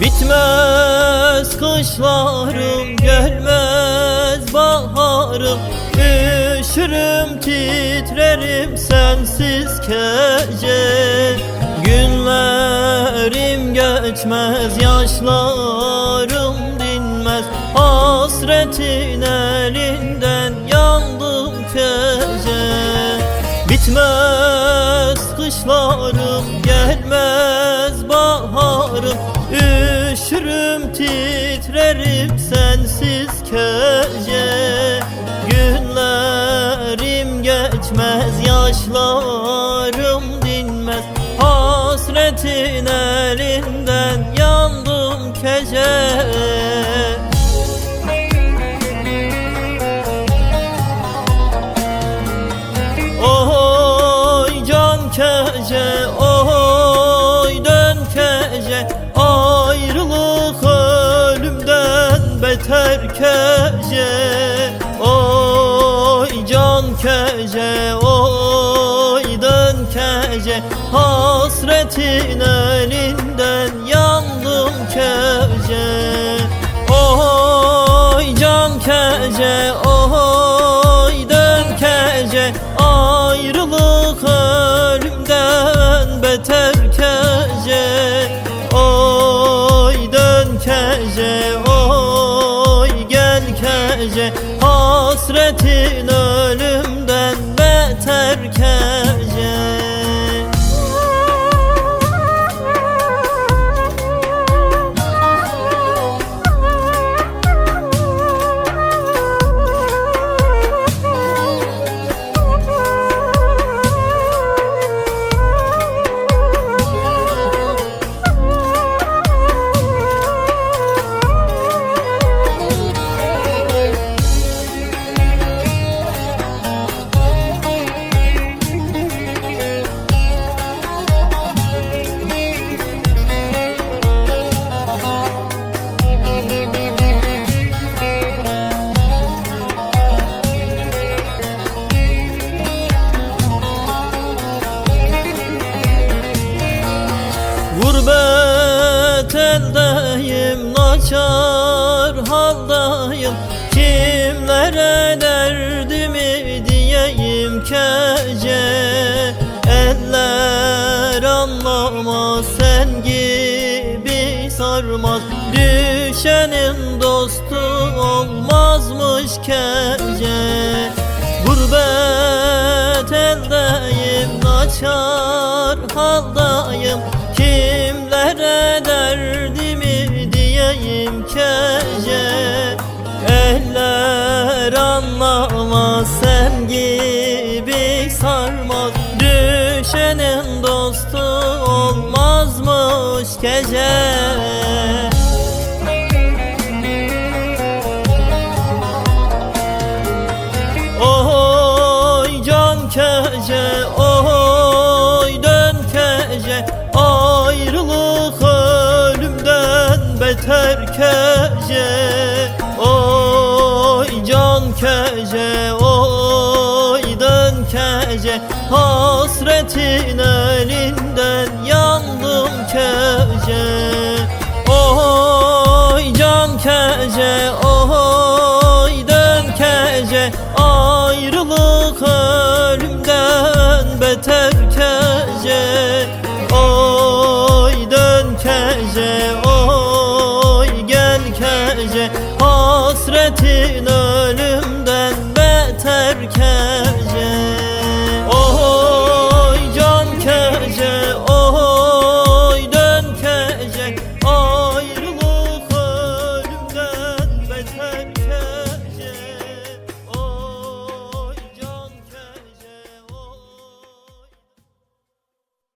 Bitmez kışlarım gelmez baharım. Üşürüm titrerim sensiz gece. Günlerim geçmez yaşlarım dinmez. Hasretin elinden yandım gece. Bitmez kışlarım Geçmez yaşlarım dinmez. Hasretin elinden yandım gece Oy can kece, oy dön kece. Ayrılık ölümden beter kece kece Hasretin elinden yandım kece. Oy can kece, oy dön kece. Ayrılık ölümden beter kece. Oy dön kece, oy gel kece haldayım Kimlere derdimi diyeyim kece? Eller anlamaz sen gibi sarmaz. Düşenin dostu olmazmış kece. Gurbet eldeyim, naçar haldayım anlamaz sen gibi sarmaz Düşenin dostu olmazmış gece. Oy can kece, oy dön kece. Ayrılık ölümden beter kece kece, oy dön kece Hasretin elinden yandım kece Oy can kece, oy dön kece Ayrılık ölümden beter kece yeterken